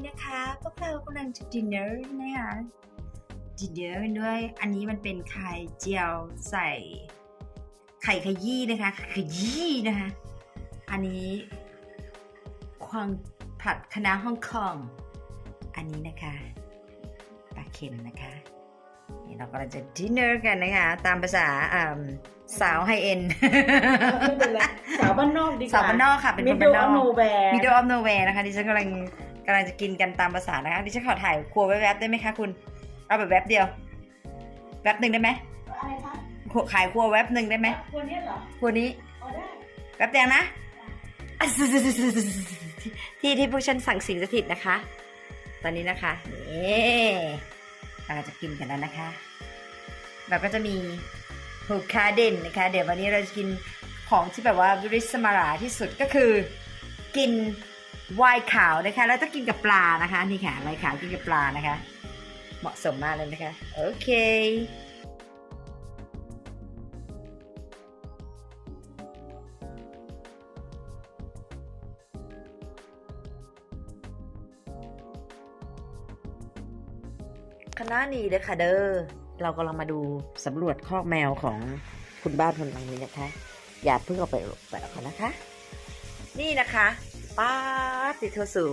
นี่นะคะพวกเรากำลังจะดินเนอร์นะคะดินเนอร์ด้วย อันนี้มันเป็นไข่เจียวใส่ไข่ขยี้นะคะไข่ขยี้นะคะ อันนี้ควางผัดคะน้าฮ่องกงอันนี้นะคะปลาเค็มนะคะนี่เรากำลังจะดินเนอร์กันนะคะ ตามภาษาอ่าสาวไฮเอ็นไม่เป็นไรสาวบ้านนอกดีกว่าสาวบ้านนอกค่ะเป็นมิคนดบ้านนอกโนแวร์มิดเดิลออฟโนเวย์นะคะดิฉันกำลัง กำลังจะกินกันตามภาษานะคะดิฉันขอถ่ายครัวไว้แวบได้ไหมคะคุณเอาแบบแวบเดียว แวบหนึ่งได้ไหมอะไรคะขวขายครัวแวบหนึ่งได้ไหมคนนี้เหรอครัวนี้อ๋อได้แวบเดียวนะอะที่ที่ผู้ฉันสั่งสิ่งสถิตนะคะ ตอนนี้นะคะนี่เราจะกินกันแล้วนะคะเราก็จะมีฮูคาเดนนะคะ เดี๋ยววันนี้เราจะกินของที่แบบว่าริสมาราที่สุดก็คือกิน ไวน์ขาวนะคะ แล้วต้องกินกับปลานะคะ นี่ค่ะไวน์ขาวกินกับปลานะคะ เหมาะสมมากเลยนะคะ โอเคคณะนี้เลยค่ะเด้อ เรากำลังมาดูสำรวจคอกแมวของคุณบ้านคนหลังนี้นะคะ อย่าเพิ่งเอาไปไปออกกันนะคะ นี่นะคะป้า ติเทอสู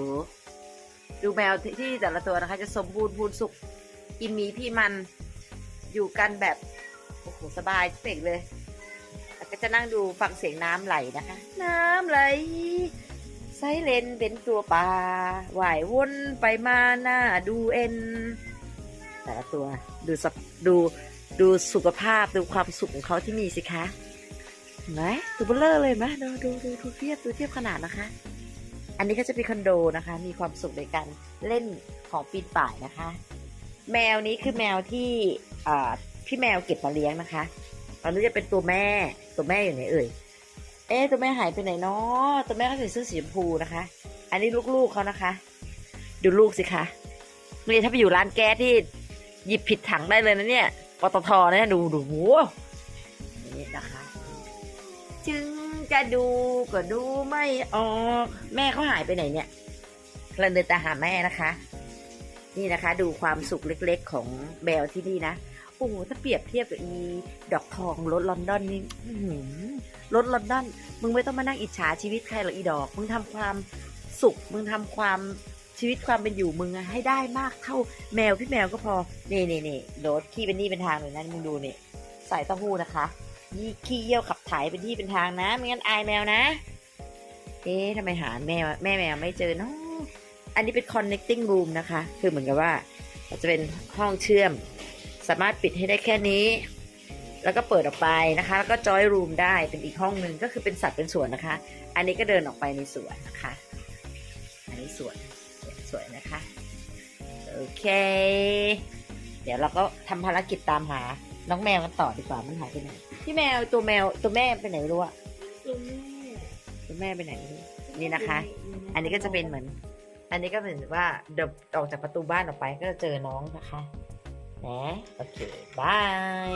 ดูแมวที่แต่ละตัวนะคะ จะสมบูรณ์พูนสุขกินมีพี่มันอยู่กันแบบโอ้โหสบายเป่งเลยแล้วก็จะนั่งดูฟังเสียงน้ำไหลนะคะ น้ำไหลไซเลนเป็นตัวปลาว่ายวนไปมาหน้าดูเอ็น แต่ละตัวดูสับดูดูสุขภาพดูความสุขของเขาที่มีสิคะเห็นไหมตัวเบลเลอร์เลยไหมดูดูดูดูเทียบดูเทียบขนาดนะคะ อันนี้ก็จะเป็นคอนโดนะคะ มีความสุขในการเล่นของปีนป่ายนะคะ แมวนี้คือแมวที่พี่แมวเก็บมาเลี้ยงนะคะ ตอนนี้จะเป็นตัวแม่ ตัวแม่อยู่ไหนเอ่ย เอ๊ะตัวแม่หายไปไหนเนาะตัวแม่เขาใส่เสื้อสีชมพูนะคะ อันนี้ลูกๆเขานะคะ ดูลูกสิคะนี่ถ้าไปอยู่ร้านแก๊สที่หยิบผิดถังได้เลยนะเนี่ยปตทนะดูดูโหนี่นะคะ จึงจะดูก็ดูไม่ออก แม่เขาหายไปไหนเนี่ยเราเดินตาหาแม่นะคะ นี่นะคะ ดูความสุขเล็กๆของแมวที่นี่นะโอ้ถ้าเปรียบเทียบกับอีดอกทองรถลอนดอนนี่รถลอนดอน มึงไม่ต้องมานั่งอิจฉาชีวิตใครหรอกอีดอก มึงทำความสุข มึงทำความชีวิตความเป็นอยู่มึงให้ได้มากเท่าแมวพี่แมวก็พอ นี่นี่นี่โดดขี้เป็นที่เป็นทางเลยนะมึงดูนี่ใส่เต้าหู้นะคะ ยี่ขี้เยี่ยวขับถ่ายเป็นที่เป็นทางนะไม่งั้นอายแมวนะ เอ๊ะทำไมหาแมวแม่แมวไม่เจอเนาะอันนี้เป็น connecting room นะคะ คือเหมือนกับว่าจะเป็นห้องเชื่อม สามารถปิดให้ได้แค่นี้ แล้วก็เปิดออกไปนะคะ แล้วก็จอยรูมได้เป็นอีกห้องหนึ่งก็คือเป็นสัตว์เป็นสวนนะคะ อันนี้ก็เดินออกไปในสวนนะคะ อันนี้สวนสวยนะคะ โอเค เดี๋ยวเราก็ทำภารกิจตามหาน้องแมวกันต่อดีกว่ามันหายไปไหน พี่แมวตัวแมวตัวแม่ไปไหนไม่รู้อะตัวแม่ตัวแม่ไปไหนไม่รู้นี่นะคะ อันนี้ก็จะเป็นเหมือน อันนี้ก็เหมือนว่าเดินออกจากประตูบ้านออกไปก็จะเจอน้องนะคะนะโอเคบาย